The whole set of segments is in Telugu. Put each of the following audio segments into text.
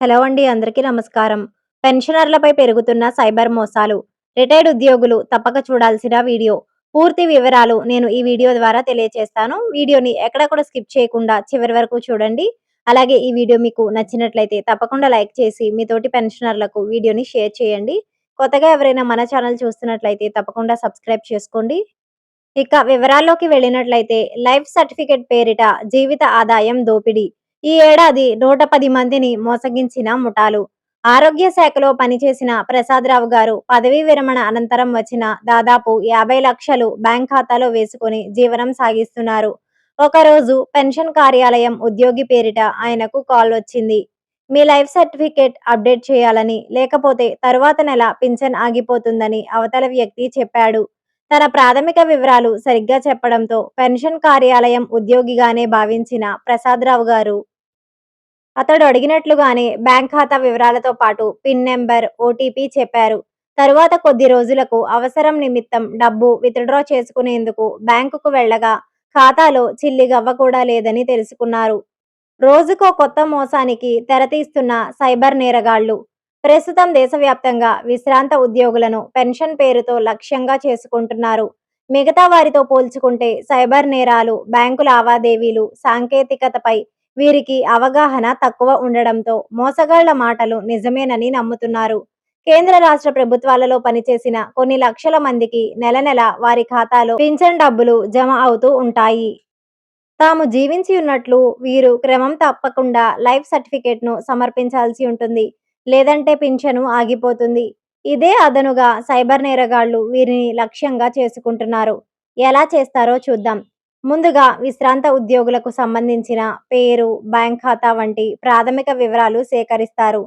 హలో అండి అందరికీ నమస్కారం. పెన్షనర్లపై పెరుగుతున్న సైబర్ మోసాలు రిటైర్డ్ ఉద్యోగులు తప్పక చూడాల్సిన వీడియో. పూర్తి వివరాలు నేను ఈ వీడియో ద్వారా తెలియజేస్తాను వీడియోని ఎక్కడ కూడా స్కిప్ చేయకుండా చివరి వరకు చూడండి. అలాగే ఈ వీడియో మీకు నచ్చినట్లయితే తప్పకుండా లైక్ చేసి మీ తోటి పెన్షనర్లకు వీడియోని షేర్ చేయండి. కొత్తగా ఎవరైనా మన ఛానల్ చూస్తున్నట్లయితే తప్పకుండా సబ్స్క్రైబ్ చేసుకోండి. ఇక వివరాల్లోకి వెళ్ళినట్లయితే లైఫ్ సర్టిఫికేట్ పేరిట జీవిత ఆదాయం దోపిడీ. ఈ ఏడాది నూట పది మందిని మోసగించిన ముఠాలు. ఆరోగ్య శాఖలో పనిచేసిన ప్రసాదరావు గారు పదవీ విరమణ అనంతరం వచ్చిన దాదాపు యాభై లక్షలు బ్యాంక్ ఖాతాలో వేసుకుని జీవనం సాగిస్తున్నారు. ఒకరోజు పెన్షన్ కార్యాలయం ఉద్యోగి పేరిట ఆయనకు కాల్ వచ్చింది. మీ లైఫ్ సర్టిఫికేట్ అప్డేట్ చేయాలని లేకపోతే తరువాత నెల పింఛన్ ఆగిపోతుందని అవతల వ్యక్తి చెప్పాడు. తన ప్రాథమిక వివరాలు సరిగ్గా చెప్పడంతో పెన్షన్ కార్యాలయం ఉద్యోగిగానే భావించిన ప్రసాదరావు గారు అతడు అడిగినట్లుగానే బ్యాంక్ ఖాతా వివరాలతో పాటు పిన్ నెంబర్ ఓటీపీ చెప్పారు. తరువాత కొద్ది రోజులకు అవసరం నిమిత్తం డబ్బు విత్డ్రా చేసుకునేందుకు బ్యాంకుకు వెళ్ళగా ఖాతాలో చిల్లి గవ్వ కూడా లేదని తెలుసుకున్నారు. రోజుకో కొత్త మోసానికి తెరతీస్తున్న సైబర్ నేరగాళ్ళు ప్రస్తుతం దేశవ్యాప్తంగా విశ్రాంత ఉద్యోగులను పెన్షన్ పేరుతో లక్ష్యంగా చేసుకుంటున్నారు. మిగతా వారితో పోల్చుకుంటే సైబర్ నేరాలు బ్యాంకు లావాదేవీలు సాంకేతికతపై వీరికి అవగాహన తక్కువ ఉండడంతో మోసగాళ్ళ మాటలు నిజమేనని నమ్ముతున్నారు. కేంద్ర రాష్ట్ర ప్రభుత్వాలలో పనిచేసిన కొన్ని లక్షల మందికి నెల నెల వారి ఖాతాలో పింఛన్ డబ్బులు జమ అవుతూ ఉంటాయి. తాము జీవించి ఉన్నట్లు వీరు క్రమం తప్పకుండా లైఫ్ సర్టిఫికేట్ను సమర్పించాల్సి ఉంటుంది. లేదంటే పింఛను ఆగిపోతుంది. ఇదే అదనుగా సైబర్ నేరగాళ్ళు వీరిని లక్ష్యంగా చేసుకుంటున్నారు. ఎలా చేస్తారో చూద్దాం. ముందుగా విశ్రాంత ఉద్యోగులకు సంబంధించిన పేరు బ్యాంక్ ఖాతా వంటి ప్రాథమిక వివరాలు సేకరిస్తారు.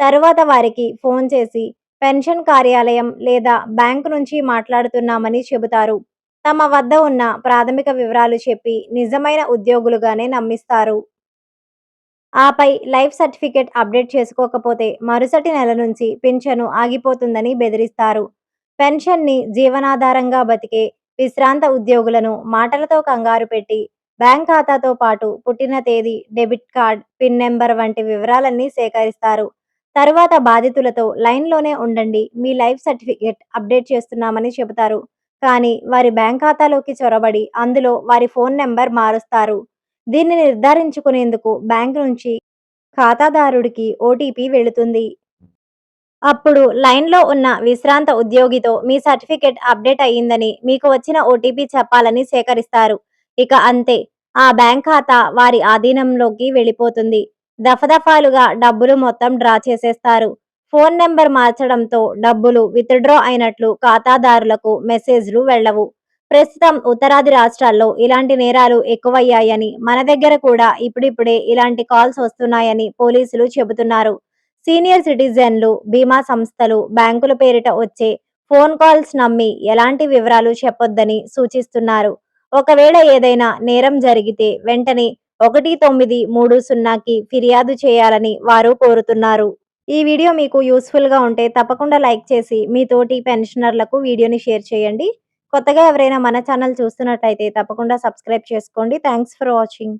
తరువాత వారికి ఫోన్ చేసి పెన్షన్ కార్యాలయం లేదా బ్యాంకు నుంచి మాట్లాడుతున్నామని చెబుతారు. తమ వద్ద ఉన్న ప్రాథమిక వివరాలు చెప్పి నిజమైన ఉద్యోగులుగానే నమ్మిస్తారు. ఆపై లైఫ్ సర్టిఫికేట్ అప్డేట్ చేసుకోకపోతే మరుసటి నెల నుంచి పింఛను ఆగిపోతుందని బెదిరిస్తారు. పెన్షన్ని జీవనాధారంగా బతికే విశ్రాంత ఉద్యోగులను మాటలతో కంగారు పెట్టి బ్యాంక్ ఖాతాతో పాటు పుట్టిన తేదీ డెబిట్ కార్డ్ పిన్ నెంబర్ వంటి వివరాలన్నీ సేకరిస్తారు. తరువాత బాధితులతో లైన్లోనే ఉండండి మీ లైఫ్ సర్టిఫికేట్ అప్డేట్ చేస్తున్నామని చెబుతారు. కానీ వారి బ్యాంక్ ఖాతాలోకి చొరబడి అందులో వారి ఫోన్ నెంబర్ మారుస్తారు. దీన్ని నిర్ధారించుకునేందుకు బ్యాంక్ నుంచి ఖాతాదారుడికి ఓటీపీ వెళుతుంది. అప్పుడు లైన్లో ఉన్న విశ్రాంత ఉద్యోగితో మీ సర్టిఫికెట్ అప్డేట్ అయ్యిందని మీకు వచ్చిన ఓటీపీ చెప్పాలని సేకరిస్తారు. ఇక అంతే ఆ బ్యాంక్ ఖాతా వారి ఆధీనంలోకి వెళ్ళిపోతుంది. దఫదఫాలుగా డబ్బులు మొత్తం డ్రా చేసేస్తారు. ఫోన్ నెంబర్ మార్చడంతో డబ్బులు విత్డ్రా అయినట్లు ఖాతాదారులకు మెసేజ్లు వెళ్ళవు. ప్రస్తుతం ఉత్తరాది రాష్ట్రాల్లో ఇలాంటి నేరాలు ఎక్కువయ్యాయని మన దగ్గర కూడా ఇప్పుడిప్పుడే ఇలాంటి కాల్స్ వస్తున్నాయని పోలీసులు చెబుతున్నారు. సీనియర్ సిటిజన్లు బీమా సంస్థలు బ్యాంకుల పేరిట వచ్చే ఫోన్ కాల్స్ నమ్మి ఎలాంటి వివరాలు చెప్పొద్దని సూచిస్తున్నారు. ఒకవేళ ఏదైనా నేరం జరిగితే వెంటనే ఒకటి తొమ్మిది మూడు సున్నాకి ఫిర్యాదు చేయాలని వారు కోరుతున్నారు. ఈ వీడియో మీకు యూస్ఫుల్గా ఉంటే తప్పకుండా లైక్ చేసి మీ తోటి పెన్షనర్లకు వీడియోని షేర్ చేయండి. కొత్తగా ఎవరైనా మన ఛానల్ చూస్తున్నట్టయితే తప్పకుండా సబ్స్క్రైబ్ చేసుకోండి. Thanks for watching.